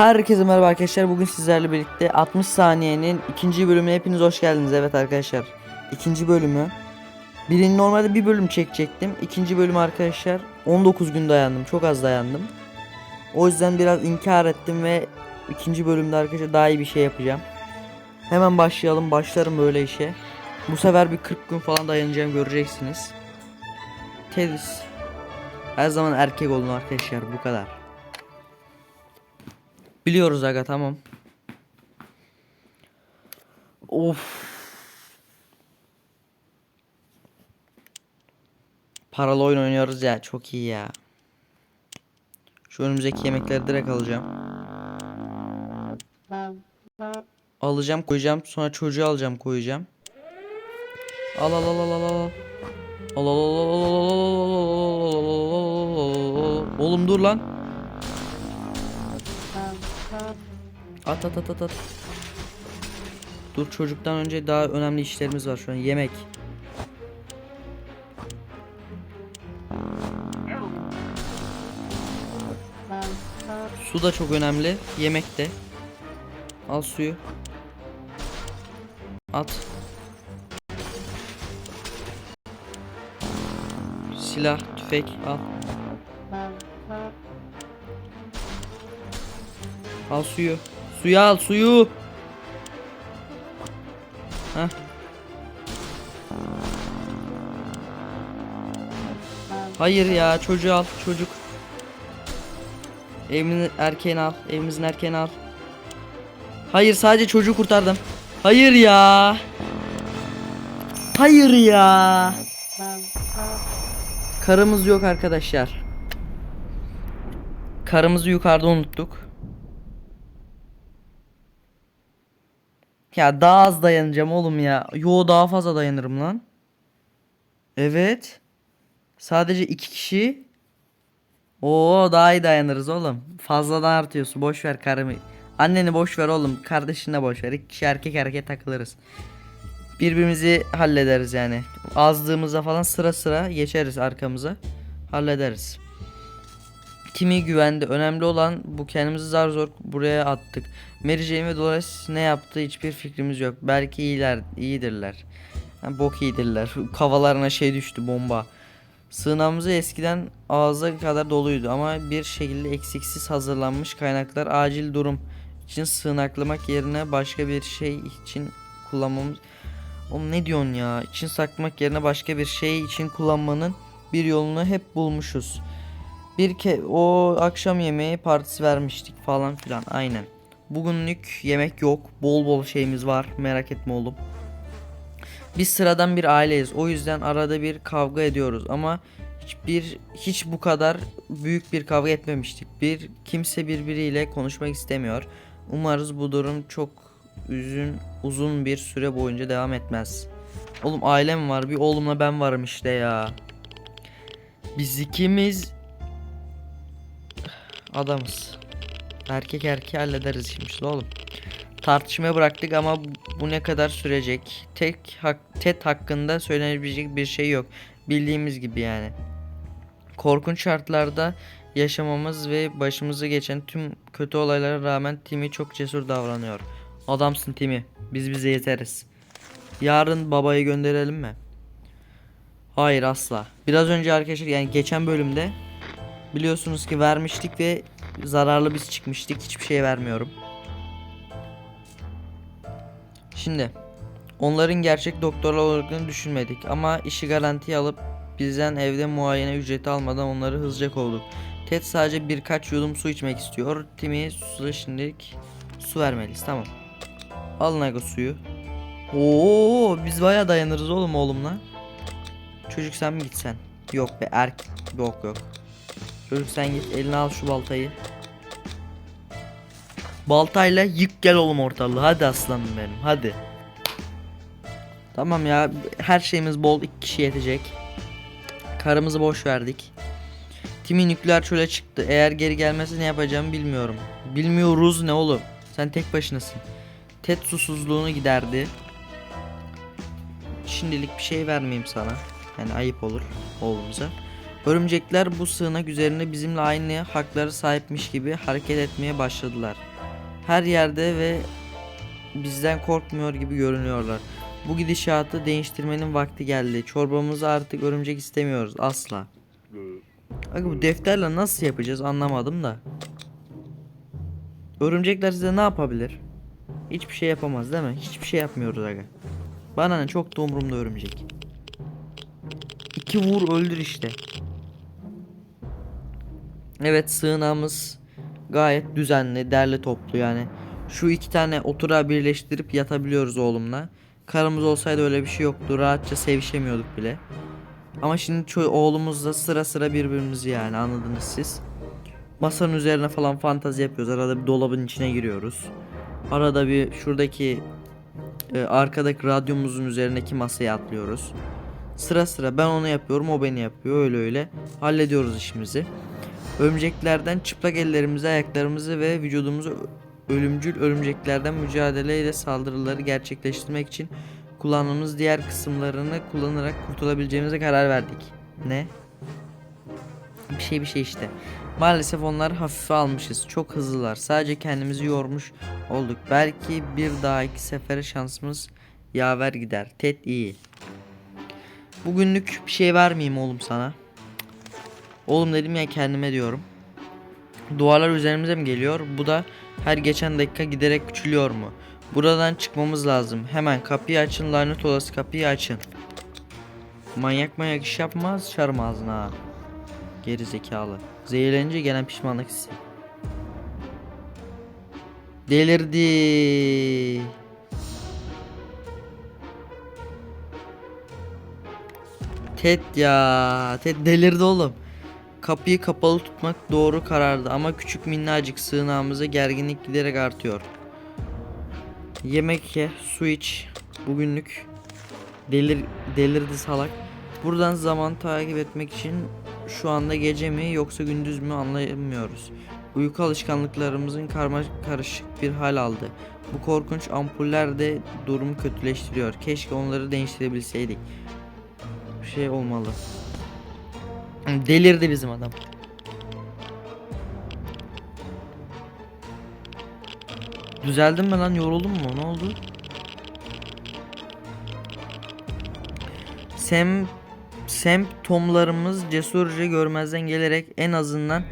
Herkese merhaba arkadaşlar. Bugün sizlerle birlikte 60 saniyenin ikinci bölümüne hepiniz hoş geldiniz. Evet arkadaşlar. ikinci bölümü. Birinci normalde bir bölüm çekecektim. İkinci bölüm arkadaşlar 19 gün dayandım. Çok az dayandım. O yüzden biraz inkar ettim ve ikinci bölümde arkadaşlar daha iyi bir şey yapacağım. Hemen başlayalım. Başlarım böyle işe. Bu sefer bir 40 gün falan dayanacağım göreceksiniz. Tedis. Her zaman erkek olun arkadaşlar bu kadar. Biliyoruz aga tamam. Of. Paralı oyun oynuyoruz ya çok iyi ya. Şu önümüzdeki yemekleri direkt alacağım. Alacağım koyacağım sonra çocuğu alacağım koyacağım. Al al al al al al. Al al al al al al al al al. Oğlum dur lan. At at at at at. Dur çocuktan önce daha önemli işlerimiz var şu an. Yemek. Su da çok önemli. Yemek de. Al suyu. At. Silah, tüfek al. Al suyu. Suyu al suyu. Heh. Hayır ya çocuğu al çocuk. Evimizin erkeğini al. Evimizin erkeğini al. Hayır sadece çocuğu kurtardım. Hayır ya. Hayır ya. Karımız yok arkadaşlar. Karımızı yukarıda unuttuk. Ya daha az dayanacağım oğlum ya. Yo daha fazla dayanırım lan. Evet. Sadece iki kişi. Oo daha iyi dayanırız oğlum. Fazladan artıyorsun. Boş ver karımı. Anneni boş ver oğlum. Kardeşini de boş ver. İki kişi erkek erkek takılırız. Birbirimizi hallederiz yani. Azdığımızda falan sıra sıra geçeriz arkamıza. Hallederiz. Kimi güvende. Önemli olan bu kendimizi zar zor buraya attık. Mary Jane ve Dolores ne yaptı hiçbir fikrimiz yok. Belki iyiler, iyidirler. Ha, bok iyidirler. Kavalarına şey düştü bomba. Sığınağımızı eskiden ağza kadar doluydu ama bir şekilde eksiksiz hazırlanmış kaynaklar acil durum için sığınaklamak yerine başka bir şey için kullanmamız Oğlum ne diyorsun ya? İçin saklamak yerine başka bir şey için kullanmanın bir yolunu hep bulmuşuz. Bir ke o akşam yemeği partisi vermiştik falan filan aynen. Bugünlük yemek yok. Bol bol şeyimiz var. Merak etme oğlum. Biz sıradan bir aileyiz. O yüzden arada bir kavga ediyoruz ama hiçbir hiç bu kadar büyük bir kavga etmemiştik. Bir kimse birbiriyle konuşmak istemiyor. Umarız bu durum çok uzun uzun bir süre boyunca devam etmez. Oğlum ailem var. Bir oğlumla ben varım işte ya. Biz ikimiz adamız. Erkek erkeği hallederiz şimdi oğlum. Tartışmaya bıraktık ama bu ne kadar sürecek? Tek hak, TED hakkında söylenebilecek bir şey yok. Bildiğimiz gibi yani. Korkunç şartlarda yaşamamız ve başımıza geçen tüm kötü olaylara rağmen Timmy çok cesur davranıyor. Adamsın Timmy. Biz bize yeteriz. Yarın babayı gönderelim mi? Hayır asla. Biraz önce arkadaşlar yani geçen bölümde biliyorsunuz ki vermiştik ve zararlı biz çıkmıştık. Hiçbir şey vermiyorum. Şimdi onların gerçek doktorlar olduğunu düşünmedik ama işi garantiye alıp bizden evde muayene ücreti almadan onları hızlıca kovduk. Ted sadece birkaç yudum su içmek istiyor. Timmy su şimdilik su vermeliyiz tamam. Alın aga suyu. Oo biz baya dayanırız oğlum oğlumla. Çocuk sen mi gitsen? Yok be erk yok yok. Çocuk sen git eline al şu baltayı. Baltayla yık gel oğlum ortalığı. Hadi aslanım benim hadi. Tamam ya her şeyimiz bol iki kişi yetecek. Karımızı boş verdik. Timi nükleer çöle çıktı. Eğer geri gelmezse ne yapacağımı bilmiyorum. Bilmiyoruz ne oğlum. Sen tek başınasın. Ted susuzluğunu giderdi. Şimdilik bir şey vermeyeyim sana. Yani ayıp olur oğlumuza. Örümcekler bu sığınak üzerinde bizimle aynı hakları sahipmiş gibi hareket etmeye başladılar. her yerde ve bizden korkmuyor gibi görünüyorlar. Bu gidişatı değiştirmenin vakti geldi. Çorbamızı artık örümcek istemiyoruz asla. Aga bu defterle nasıl yapacağız anlamadım da. Örümcekler size ne yapabilir? Hiçbir şey yapamaz değil mi? Hiçbir şey yapmıyoruz aga. Bana ne çok da umurumda örümcek. İki vur öldür işte. Evet sığınağımız gayet düzenli, derli toplu yani. Şu iki tane oturağı birleştirip yatabiliyoruz oğlumla. Karımız olsaydı öyle bir şey yoktu. Rahatça sevişemiyorduk bile. Ama şimdi oğlumuzla sıra sıra birbirimizi yani anladınız siz. Masanın üzerine falan fantazi yapıyoruz. Arada bir dolabın içine giriyoruz. Arada bir şuradaki e, arkadaki radyomuzun üzerindeki masaya atlıyoruz. Sıra sıra ben onu yapıyorum o beni yapıyor öyle öyle hallediyoruz işimizi. Örümceklerden çıplak ellerimizi, ayaklarımızı ve vücudumuzu ölümcül örümceklerden mücadeleyle saldırıları gerçekleştirmek için kullandığımız diğer kısımlarını kullanarak kurtulabileceğimize karar verdik. Ne? Bir şey bir şey işte. Maalesef onları hafife almışız. Çok hızlılar. Sadece kendimizi yormuş olduk. Belki bir dahaki sefere şansımız yaver gider. Ted iyi. Bugünlük bir şey vermeyeyim oğlum sana. Oğlum dedim ya kendime diyorum. Duvarlar üzerimize mi geliyor? Bu da her geçen dakika giderek küçülüyor mu? Buradan çıkmamız lazım. Hemen kapıyı açın lanet olası kapıyı açın. Manyak manyak iş yapmaz çarım ağzına ha. Geri zekalı. Zehirlenince gelen pişmanlık hissi. Delirdi. Ted ya. Ted delirdi oğlum. Kapıyı kapalı tutmak doğru karardı ama küçük minnacık sığınağımıza gerginlik giderek artıyor. Yemek ye, su iç. Bugünlük delir delirdi salak. Buradan zaman takip etmek için şu anda gece mi yoksa gündüz mü anlayamıyoruz. Uyku alışkanlıklarımızın karma karışık bir hal aldı. Bu korkunç ampuller de durumu kötüleştiriyor. Keşke onları değiştirebilseydik. Bir şey olmalı. Delirdi bizim adam. Düzeldin mi lan yoruldun mu ne oldu? Sem semptomlarımız cesurca görmezden gelerek en azından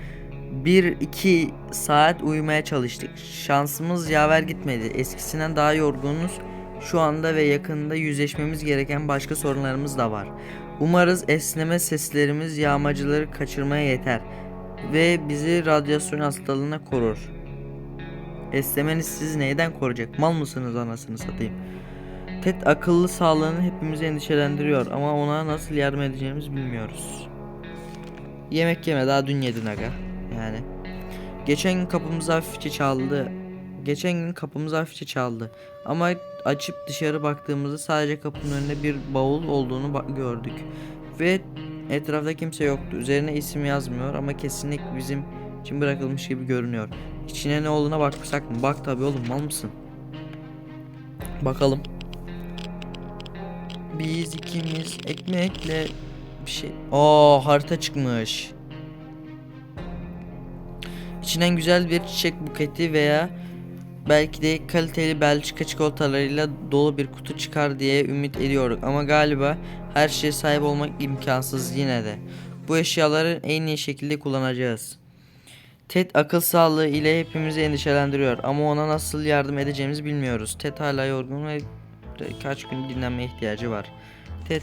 1-2 saat uyumaya çalıştık. Şansımız yaver gitmedi. Eskisinden daha yorgunuz. Şu anda ve yakında yüzleşmemiz gereken başka sorunlarımız da var. Umarız esneme seslerimiz yağmacıları kaçırmaya yeter ve bizi radyasyon hastalığına korur. Esnemeniz sizi neyden koruyacak? Mal mısınız anasını satayım? Ted akıllı sağlığını hepimizi endişelendiriyor ama ona nasıl yardım edeceğimizi bilmiyoruz. Yemek yeme daha dün yedin aga. Yani. Geçen gün kapımız hafifçe çaldı. Geçen gün kapımız hafifçe çaldı. Ama açıp dışarı baktığımızda sadece kapının önünde bir bavul olduğunu gördük. Ve etrafta kimse yoktu. Üzerine isim yazmıyor ama kesinlikle bizim için bırakılmış gibi görünüyor. İçine ne olduğuna baksak mı? Bak tabi oğlum mal mısın? Bakalım. Biz ikimiz ekmekle bir şey. Aa harita çıkmış. İçinden güzel bir çiçek buketi veya belki de kaliteli Belçika çikolatalarıyla dolu bir kutu çıkar diye ümit ediyorduk ama galiba her şeye sahip olmak imkansız yine de. Bu eşyaları en iyi şekilde kullanacağız. Ted akıl sağlığı ile hepimizi endişelendiriyor ama ona nasıl yardım edeceğimizi bilmiyoruz. Ted hala yorgun ve kaç gün dinlenme ihtiyacı var. Ted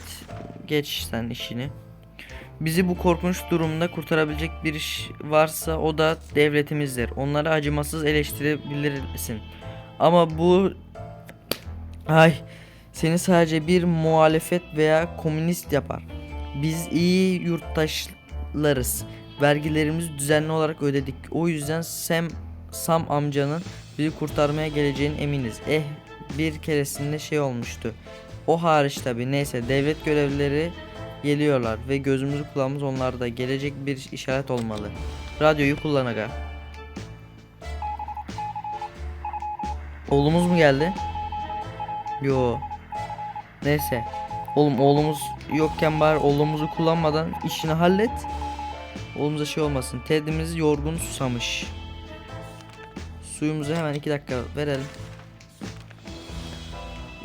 geç sen işini. Bizi bu korkunç durumda kurtarabilecek bir iş varsa o da devletimizdir. Onları acımasız eleştirebilirsin. Ama bu ay seni sadece bir muhalefet veya komünist yapar. Biz iyi yurttaşlarız. Vergilerimizi düzenli olarak ödedik. O yüzden Sam, Sam amcanın bizi kurtarmaya geleceğine eminiz. Eh bir keresinde şey olmuştu. O hariç tabi neyse devlet görevlileri geliyorlar ve gözümüzü kulağımız onlarda. Gelecek bir işaret olmalı. Radyoyu kullan aga. Oğlumuz mu geldi? Yo. Neyse. Oğlum oğlumuz yokken bari oğlumuzu kullanmadan işini hallet. Oğlumuza şey olmasın. Ted'imiz yorgun susamış. suyumuzu hemen 2 dakika verelim.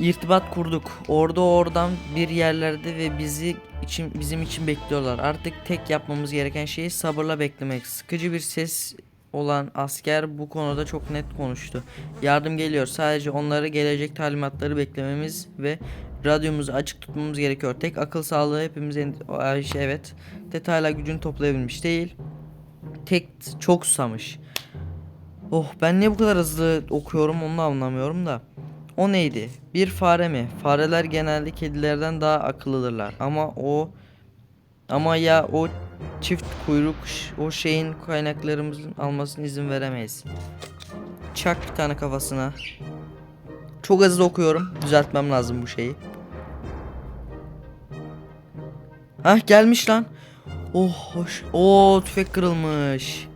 İrtibat kurduk. Orada oradan bir yerlerde ve bizi için bizim için bekliyorlar. Artık tek yapmamız gereken şey sabırla beklemek. Sıkıcı bir ses olan asker bu konuda çok net konuştu. Yardım geliyor. Sadece onları gelecek talimatları beklememiz ve radyomuzu açık tutmamız gerekiyor. Tek akıl sağlığı hepimizin şey, evet. Tet hala gücünü toplayabilmiş değil. Tek çok susamış. Oh ben niye bu kadar hızlı okuyorum onu anlamıyorum da. O neydi? Bir fare mi? Fareler genelde kedilerden daha akıllıdırlar ama o ama ya o çift kuyruk o şeyin kaynaklarımızın almasına izin veremeyiz. Çak bir tane kafasına. Çok hızlı okuyorum. Düzeltmem lazım bu şeyi. Hah gelmiş lan. Oh hoş. Oo tüfek kırılmış.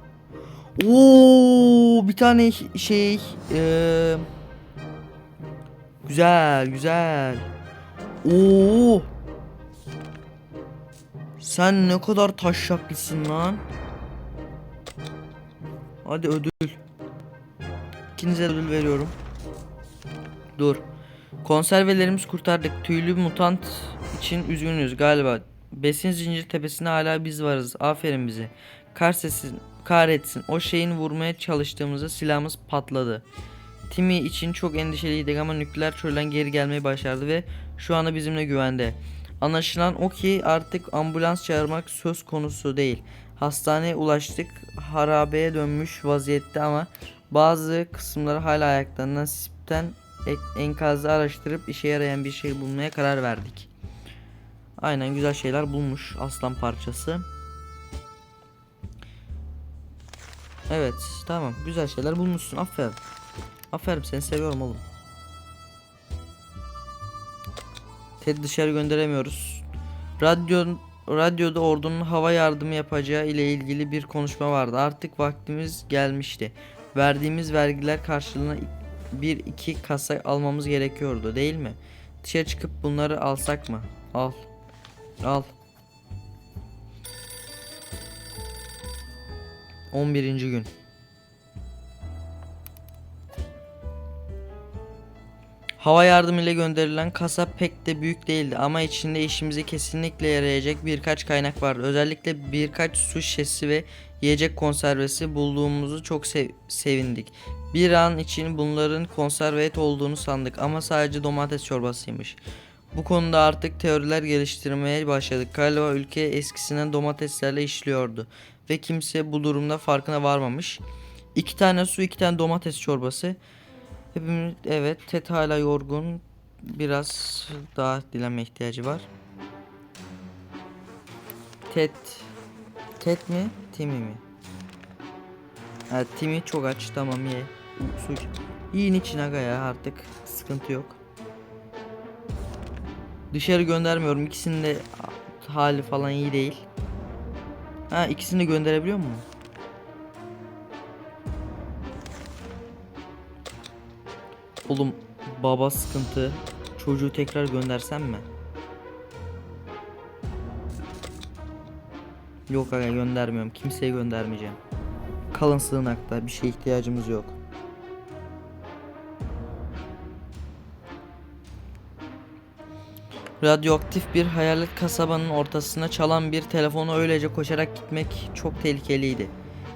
Oo bir tane şey eee Güzel güzel. Oo. Sen ne kadar taşşaklısın lan. Hadi ödül. İkinize ödül veriyorum. Dur. Konservelerimizi kurtardık. Tüylü mutant için üzgünüz galiba. Besin zincir tepesinde hala biz varız. Aferin bize. Kahretsin, kahretsin. O şeyin vurmaya çalıştığımızda silahımız patladı. Timmy için çok endişeliydik ama nükleer çölden geri gelmeyi başardı ve şu anda bizimle güvende. Anlaşılan o ki artık ambulans çağırmak söz konusu değil. Hastaneye ulaştık. Harabeye dönmüş vaziyette ama bazı kısımları hala ayakta. Nasipten enkazı araştırıp işe yarayan bir şey bulmaya karar verdik. Aynen güzel şeyler bulmuş aslan parçası. Evet tamam güzel şeyler bulmuşsun aferin. Aferin seni seviyorum oğlum. Ted dışarı gönderemiyoruz. Radyo radyoda ordunun hava yardımı yapacağı ile ilgili bir konuşma vardı. Artık vaktimiz gelmişti. Verdiğimiz vergiler karşılığında bir iki kasa almamız gerekiyordu, değil mi? Dışarı çıkıp bunları alsak mı? Al. Al. 11. gün. Hava yardımıyla gönderilen kasa pek de büyük değildi ama içinde işimize kesinlikle yarayacak birkaç kaynak vardı. Özellikle birkaç su şişesi ve yiyecek konservesi bulduğumuzu çok sev- sevindik. Bir an için bunların konserve et olduğunu sandık ama sadece domates çorbasıymış. Bu konuda artık teoriler geliştirmeye başladık. Galiba ülke eskisinden domateslerle işliyordu ve kimse bu durumda farkına varmamış. İki tane su, iki tane domates çorbası. Hepimiz evet Ted hala yorgun. Biraz daha dilenme ihtiyacı var. Ted Ted mi? Timmy mi? Ha, Timmy çok aç. Tamam ye. Su iç. Yiyin için aga ya artık. Sıkıntı yok. Dışarı göndermiyorum. İkisinin de hali falan iyi değil. Ha ikisini de gönderebiliyor mu? Oğlum baba sıkıntı. Çocuğu tekrar göndersem mi? Yok aga göndermiyorum. Kimseye göndermeyeceğim. Kalın sığınakta bir şeye ihtiyacımız yok. Radyoaktif bir hayalet kasabanın ortasına çalan bir telefonu öylece koşarak gitmek çok tehlikeliydi.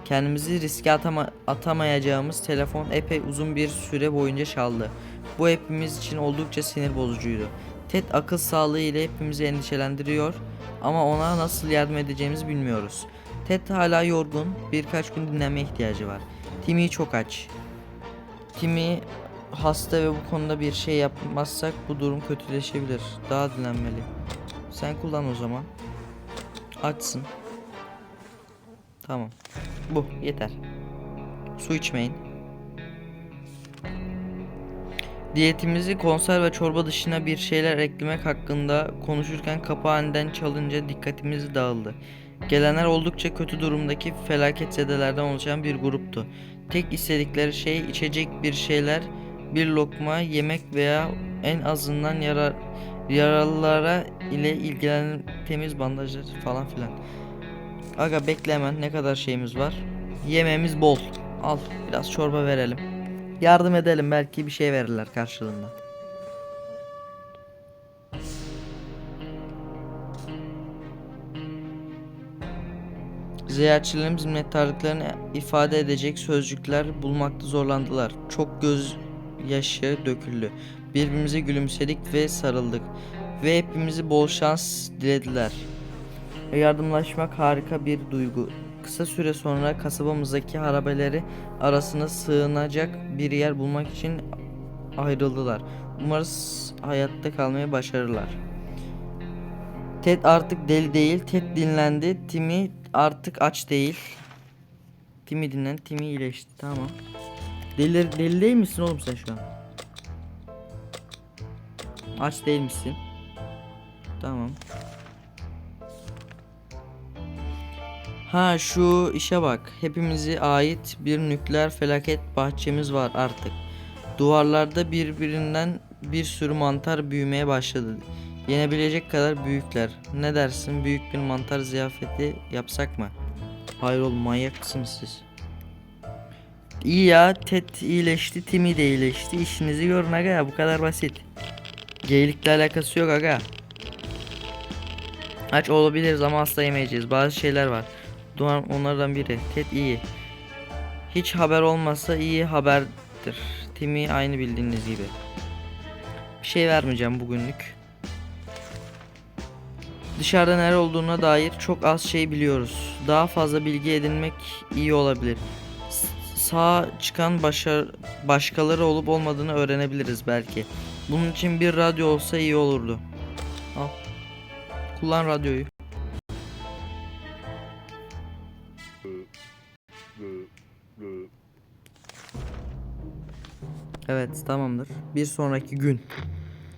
Kendimizi riske atama- atamayacağımız telefon epey uzun bir süre boyunca çaldı. Bu hepimiz için oldukça sinir bozucuydu. Ted akıl sağlığı ile hepimizi endişelendiriyor ama ona nasıl yardım edeceğimizi bilmiyoruz. Ted hala yorgun, birkaç gün dinlenmeye ihtiyacı var. Timmy çok aç. Timmy hasta ve bu konuda bir şey yapmazsak bu durum kötüleşebilir. Daha dinlenmeli. Sen kullan o zaman. Açsın. Tamam. Bu yeter. Su içmeyin. Diyetimizi konserve çorba dışına bir şeyler eklemek hakkında konuşurken kapı aniden çalınca dikkatimiz dağıldı. Gelenler oldukça kötü durumdaki felaketzedelerden oluşan bir gruptu. Tek istedikleri şey içecek bir şeyler, bir lokma yemek veya en azından yarar yaralılara ile ilgilenen temiz bandajlar falan filan. Aga bekle hemen ne kadar şeyimiz var. Yemeğimiz bol. Al biraz çorba verelim. Yardım edelim belki bir şey verirler karşılığında. Ziyaretçilerimiz minnettarlıklarını ifade edecek sözcükler bulmakta zorlandılar. Çok göz yaşı döküldü. Birbirimize gülümsedik ve sarıldık. Ve hepimizi bol şans dilediler. Yardımlaşmak harika bir duygu. Kısa süre sonra kasabamızdaki harabeleri arasına sığınacak bir yer bulmak için ayrıldılar. Umarız hayatta kalmayı başarırlar. Ted artık deli değil. Ted dinlendi. Timmy artık aç değil. Timmy dinlen. Timmy iyileşti. Tamam. Deli, deli değil misin oğlum sen şu an? Aç değil misin? Tamam. Ha şu işe bak. Hepimize ait bir nükleer felaket bahçemiz var artık. Duvarlarda birbirinden bir sürü mantar büyümeye başladı. Yenebilecek kadar büyükler. Ne dersin büyük bir mantar ziyafeti yapsak mı? Hayır oğlum manyak mısınız siz? İyi ya Ted iyileşti Timmy de iyileşti. İşinizi görün aga ya bu kadar basit. Geylikle alakası yok aga. Aç olabiliriz ama asla yemeyeceğiz. Bazı şeyler var. Onlardan biri. Ted iyi. Hiç haber olmasa iyi haberdir. Timmy aynı bildiğiniz gibi. Bir şey vermeyeceğim bugünlük. Dışarıda nere olduğuna dair çok az şey biliyoruz. Daha fazla bilgi edinmek iyi olabilir. Sağ çıkan başa başkaları olup olmadığını öğrenebiliriz belki. Bunun için bir radyo olsa iyi olurdu. Al. Kullan radyoyu. Evet tamamdır. Bir sonraki gün.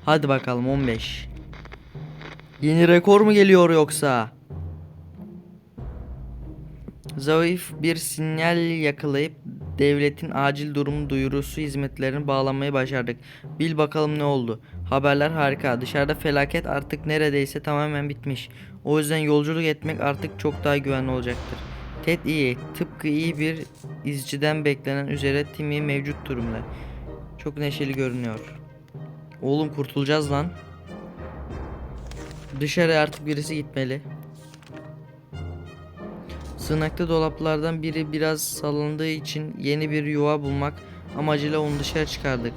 Hadi bakalım 15. Yeni rekor mu geliyor yoksa? Zayıf bir sinyal yakalayıp devletin acil durum duyurusu hizmetlerini bağlamayı başardık. Bil bakalım ne oldu. Haberler harika. Dışarıda felaket artık neredeyse tamamen bitmiş. O yüzden yolculuk etmek artık çok daha güvenli olacaktır. Ted iyi. Tıpkı iyi bir izciden beklenen üzere Timmy mevcut durumda. Çok neşeli görünüyor. Oğlum kurtulacağız lan. Dışarı artık birisi gitmeli. Sığınakta dolaplardan biri biraz salındığı için yeni bir yuva bulmak amacıyla onu dışarı çıkardık.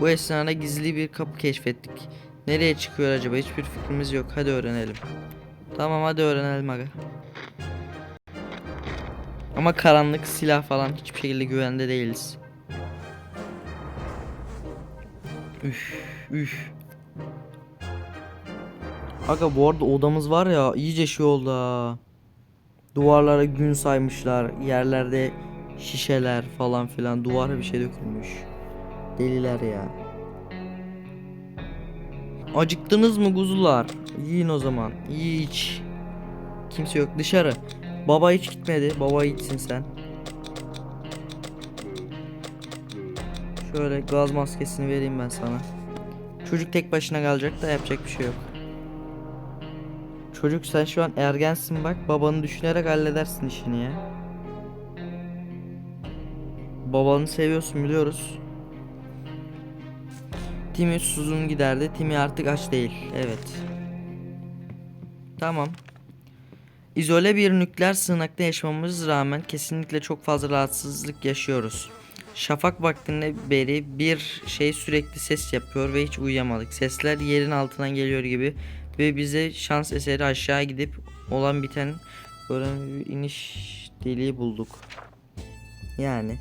Bu esnada gizli bir kapı keşfettik. Nereye çıkıyor acaba? Hiçbir fikrimiz yok. Hadi öğrenelim. Tamam hadi öğrenelim aga. Ama karanlık silah falan hiçbir şekilde güvende değiliz. Üf üf. Aga bu arada odamız var ya iyice şey oldu ha. Duvarlara gün saymışlar. Yerlerde şişeler falan filan. Duvara bir şey dökülmüş. Deliler ya. Acıktınız mı kuzular? Yiyin o zaman. İyi iç. Kimse yok. Dışarı. Baba hiç gitmedi. Baba gitsin sen. Şöyle gaz maskesini vereyim ben sana. Çocuk tek başına kalacak da yapacak bir şey yok. Çocuk sen şu an ergensin bak babanı düşünerek halledersin işini ya. Babanı seviyorsun biliyoruz. Timmy susuzluğunu giderdi. Timmy artık aç değil. Evet. Tamam. İzole bir nükleer sığınakta yaşamamız rağmen kesinlikle çok fazla rahatsızlık yaşıyoruz. Şafak vaktinde beri bir şey sürekli ses yapıyor ve hiç uyuyamadık. Sesler yerin altından geliyor gibi ve bize şans eseri aşağı gidip olan biten öğren bir iniş deliği bulduk. Yani.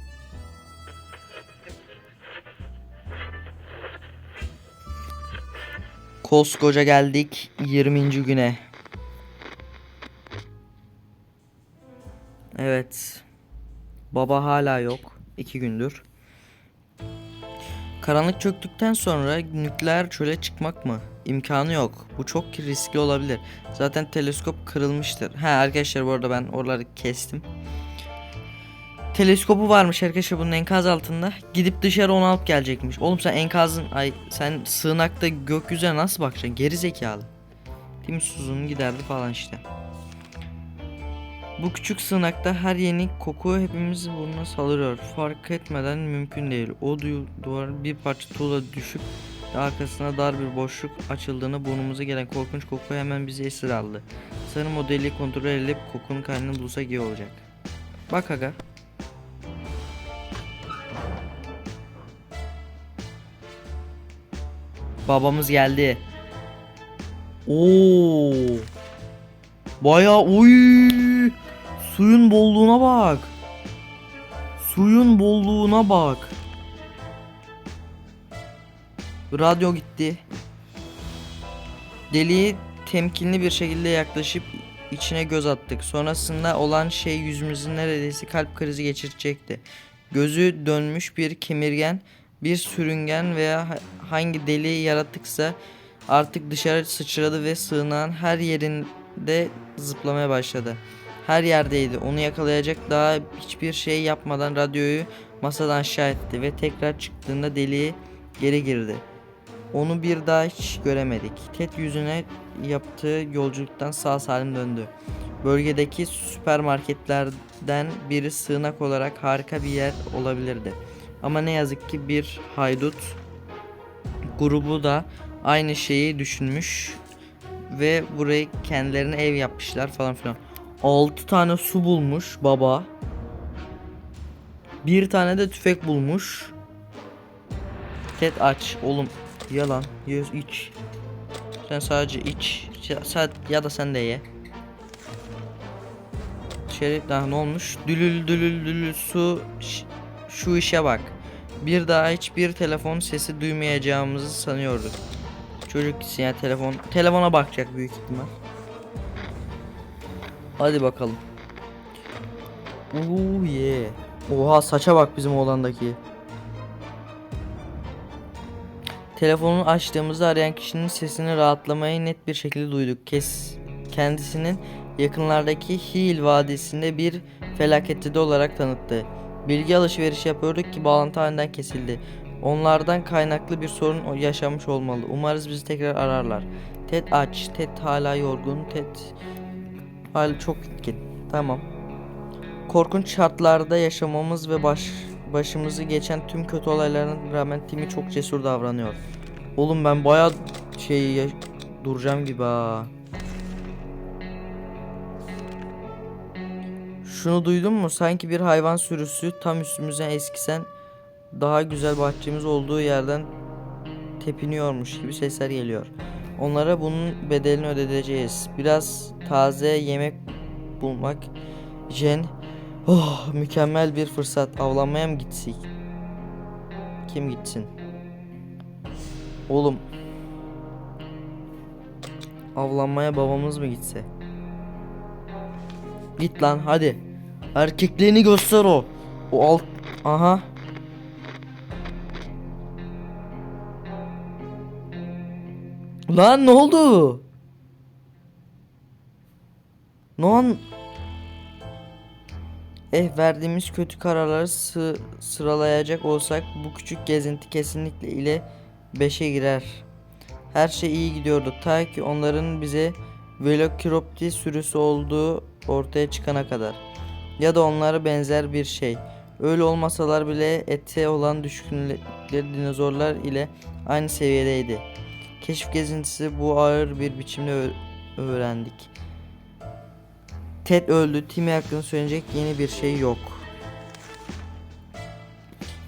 Koskoca geldik 20. güne. Evet. Baba hala yok. İki gündür. Karanlık çöktükten sonra nükleer çöle çıkmak mı? İmkanı yok. Bu çok riskli olabilir. Zaten teleskop kırılmıştır. Ha arkadaşlar bu arada ben oraları kestim. Teleskopu varmış arkadaşlar bunun enkaz altında. Gidip dışarı onu alıp gelecekmiş. Oğlum sen enkazın ay sen sığınakta gökyüzüne nasıl bakacaksın? Geri zekalı. Tim susuzluğunu giderdi falan işte. Bu küçük sığınakta her yeni koku hepimizi burnuna salırıyor. Fark etmeden mümkün değil. O du duvar bir parça tuğla düşüp arkasına dar bir boşluk açıldığında burnumuza gelen korkunç koku hemen bizi esir aldı. Sanırım o deliği kontrol edip kokunun kaynağını bulsak iyi olacak. Bak aga. Babamız geldi. Oo. Bayağı uy. Suyun bolluğuna bak. Suyun bolluğuna bak. Radyo gitti. Deliği temkinli bir şekilde yaklaşıp içine göz attık. Sonrasında olan şey yüzümüzün neredeyse kalp krizi geçirecekti. Gözü dönmüş bir kemirgen, bir sürüngen veya ha- hangi deliği yaratıksa artık dışarı sıçradı ve sığınağın her yerinde zıplamaya başladı. Her yerdeydi. Onu yakalayacak daha hiçbir şey yapmadan radyoyu masadan aşağı etti ve tekrar çıktığında deliği geri girdi. Onu bir daha hiç göremedik. Ted yüzüne yaptığı yolculuktan sağ salim döndü. Bölgedeki süpermarketlerden biri sığınak olarak harika bir yer olabilirdi. Ama ne yazık ki bir haydut grubu da aynı şeyi düşünmüş ve burayı kendilerine ev yapmışlar falan filan. 6 tane su bulmuş baba. Bir tane de tüfek bulmuş. Ted aç oğlum. Yalan. Yüz iç. Sen sadece iç. Ya, da sen de ye. Şerit daha ne olmuş? Dülül dülül dülül su şu işe bak. Bir daha hiçbir telefon sesi duymayacağımızı sanıyorduk. Çocuk gitsin ya telefon. Telefona bakacak büyük ihtimal. Hadi bakalım. Oo yeah. Oha saça bak bizim oğlandaki. Telefonunu açtığımızda arayan kişinin sesini rahatlamayı net bir şekilde duyduk. Kes kendisinin yakınlardaki Hill Vadisi'nde bir felaketli olarak tanıttı. Bilgi alışverişi yapıyorduk ki bağlantı halinden kesildi. Onlardan kaynaklı bir sorun yaşanmış olmalı. Umarız bizi tekrar ararlar. Ted aç. Ted hala yorgun. Ted hala çok bitkin. Tamam. Korkunç şartlarda yaşamamız ve baş başımızı geçen tüm kötü olaylara rağmen Timmy çok cesur davranıyor. Oğlum ben bayağı şey duracağım gibi ha. Şunu duydun mu? Sanki bir hayvan sürüsü tam üstümüzden eskisen daha güzel bahçemiz olduğu yerden tepiniyormuş gibi sesler geliyor. Onlara bunun bedelini ödeyeceğiz. Biraz taze yemek bulmak. Jen Oh mükemmel bir fırsat. Avlanmaya mı gitsek? Kim gitsin? Oğlum. Avlanmaya babamız mı gitse? Git lan hadi. Erkekliğini göster o. O alt... Aha. Lan ne oldu? Noan Eh verdiğimiz kötü kararları sı- sıralayacak olsak bu küçük gezinti kesinlikle ile 5'e girer. Her şey iyi gidiyordu ta ki onların bize Velociraptor sürüsü olduğu ortaya çıkana kadar. Ya da onlara benzer bir şey. Öyle olmasalar bile ete olan düşkünleri dinozorlar ile aynı seviyedeydi. Keşif gezintisi bu ağır bir biçimde öğrendik. Ted öldü. Timmy hakkında söyleyecek yeni bir şey yok.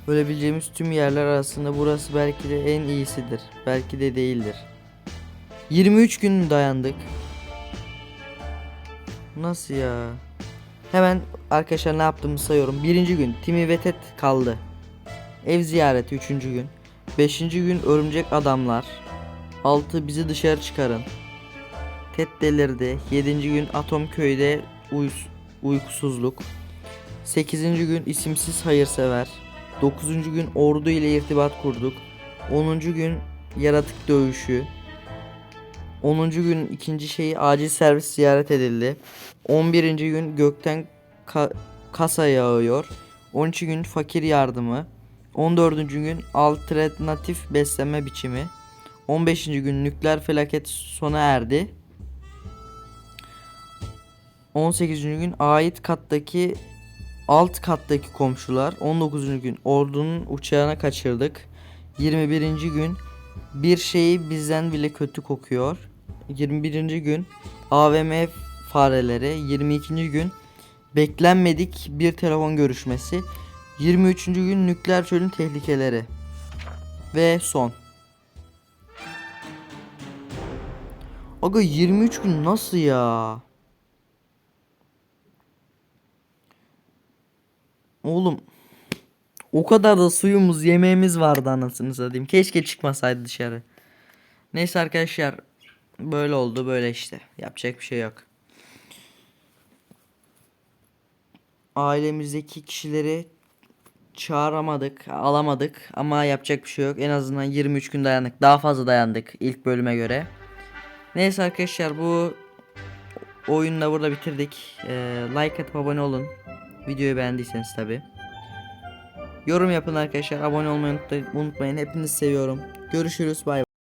Ölebileceğimiz tüm yerler arasında burası belki de en iyisidir. Belki de değildir. 23 gün dayandık. Nasıl ya? Hemen arkadaşlar ne yaptığımı sayıyorum. Birinci gün Timmy ve Ted kaldı. Ev ziyareti üçüncü gün. Beşinci gün örümcek adamlar. Altı bizi dışarı çıkarın. Ted delirdi. 7. gün Atom köyde uys- uykusuzluk. 8. gün isimsiz hayırsever. 9. gün ordu ile irtibat kurduk. 10. gün yaratık dövüşü. 10. gün ikinci şeyi acil servis ziyaret edildi. 11. gün gökten ka- kasa yağıyor. 13. gün fakir yardımı. 14. gün alternatif beslenme biçimi. 15. gün nükleer felaket sona erdi. 18. gün ait kattaki alt kattaki komşular. 19. gün ordunun uçağına kaçırdık. 21. gün bir şeyi bizden bile kötü kokuyor. 21. gün AVM fareleri. 22. gün beklenmedik bir telefon görüşmesi. 23. gün nükleer çölün tehlikeleri. Ve son. Aga 23 gün nasıl ya? Oğlum o kadar da suyumuz yemeğimiz vardı anasını satayım. Keşke çıkmasaydı dışarı. Neyse arkadaşlar böyle oldu böyle işte. Yapacak bir şey yok. Ailemizdeki kişileri çağıramadık, alamadık ama yapacak bir şey yok. En azından 23 gün dayandık. Daha fazla dayandık ilk bölüme göre. Neyse arkadaşlar bu oyunu da burada bitirdik. Ee, like atıp abone olun. Videoyu beğendiyseniz tabi. Yorum yapın arkadaşlar. Abone olmayı unutmayın. Hepinizi seviyorum. Görüşürüz. Bay bay.